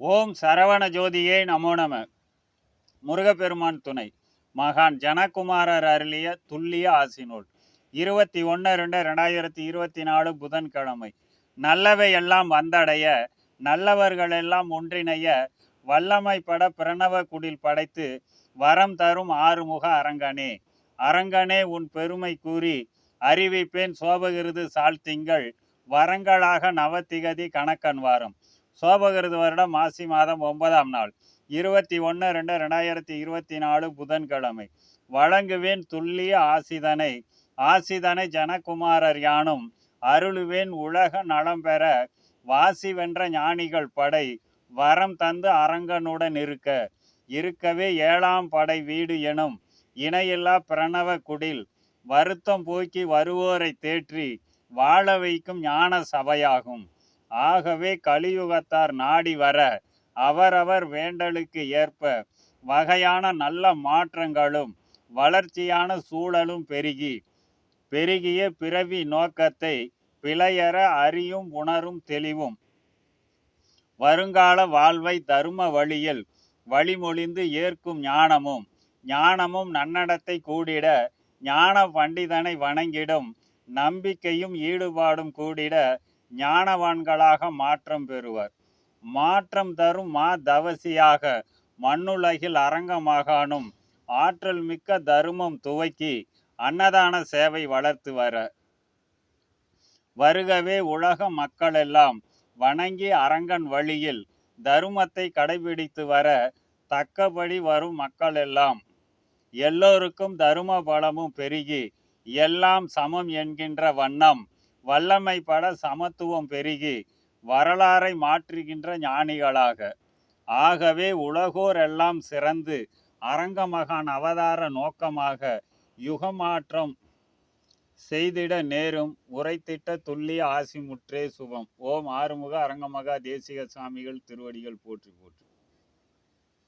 ஓம் சரவண ஜோதியே நமோ நம. முருகப்பெருமான் துணை. மகான் ஜனகுமாரர் அருளிய துல்லிய ஆசினூல். இருபத்தி ஒன்று ரெண்டு ரெண்டாயிரத்தி இருபத்தி நாலு புதன்கிழமை. நல்லவை எல்லாம் வந்தடைய நல்லவர்கள் எல்லாம் ஒன்றிணைய வல்லமை பட பிரணவ குடில் படைத்து வரம் தரும் ஆறுமுக அரங்கனே. அரங்கனே உன் பெருமை கூறி அறிவிப்பேன் சோபகிருது சாழ்த்திங்கள் வரங்களாக நவத்திகதி கணக்கன் வாரம் சோபகிருது வருடம் மாசி மாதம் ஒன்பதாம் நாள். இருபத்தி ஒன்று ரெண்டு ரெண்டாயிரத்தி இருபத்தி நாலு புதன்கிழமை. வழங்குவேன் துல்லிய ஆசிதனை. ஆசிதனை ஜனகுமாரர் யானும் அருளுவேன் உலக நலம் பெற. வாசி வென்ற ஞானிகள் படை. வரம் தந்து அரங்கனுடன் இருக்க. இருக்கவே ஏழாம் படை வீடு எனும் இணையில்லா பிரணவ குடில். வருத்தம் போக்கி வருவோரை தேற்றி வாழ வைக்கும் ஞான சபையாகும். ஆகவே கலியுகத்தார் நாடி வர அவரவர் வேண்டலுக்கு ஏற்ப வகையான நல்ல மாற்றங்களும் வளர்ச்சியான சூழலும் பெருகி பெருகிய பிறவி நோக்கத்தை பிழையற அறியும் உணரும் தெளிவும். வருங்கால வாழ்வை தரும வழியில் வழிமொழிந்து ஏற்கும் ஞானமும் ஞானமும் நன்னடத்தை கூடிட ஞான பண்டிதனை வணங்கிடும் நம்பிக்கையும் ஈடுபாடும் கூடிட ஞானவான்களாக மாற்றம் பெறுவர். மாற்றம் தரும் மா தவசியாக மண்ணுலகில் அரங்கமாகானும் ஆற்றல் மிக்க தருமம் துவக்கி அன்னதான சேவை வளர்த்து வர வருகவே உலக மக்களெல்லாம் வணங்கி அரங்கன் வழியில் தருமத்தை கடைபிடித்து வர தக்கபடி வரும் மக்களெல்லாம் எல்லோருக்கும் தரும பலமும் பெருகி எல்லாம் சமம் என்கின்ற வண்ணம் வல்லமை பட சமத்துவம் பெருகி வரலாறை மாற்றுகின்ற ஞானிகளாக. ஆகவே உலகோர் எல்லாம் சிறந்து அரங்கமகான் அவதார நோக்கமாக யுகமாற்றம் செய்திட நேரும் உரைத்திட்ட துல்லிய ஆசிமுற்றே சுபம். ஓம் ஆறுமுக அரங்கமகா தேசிக சாமிகள் திருவடிகள் போற்றி போற்றி.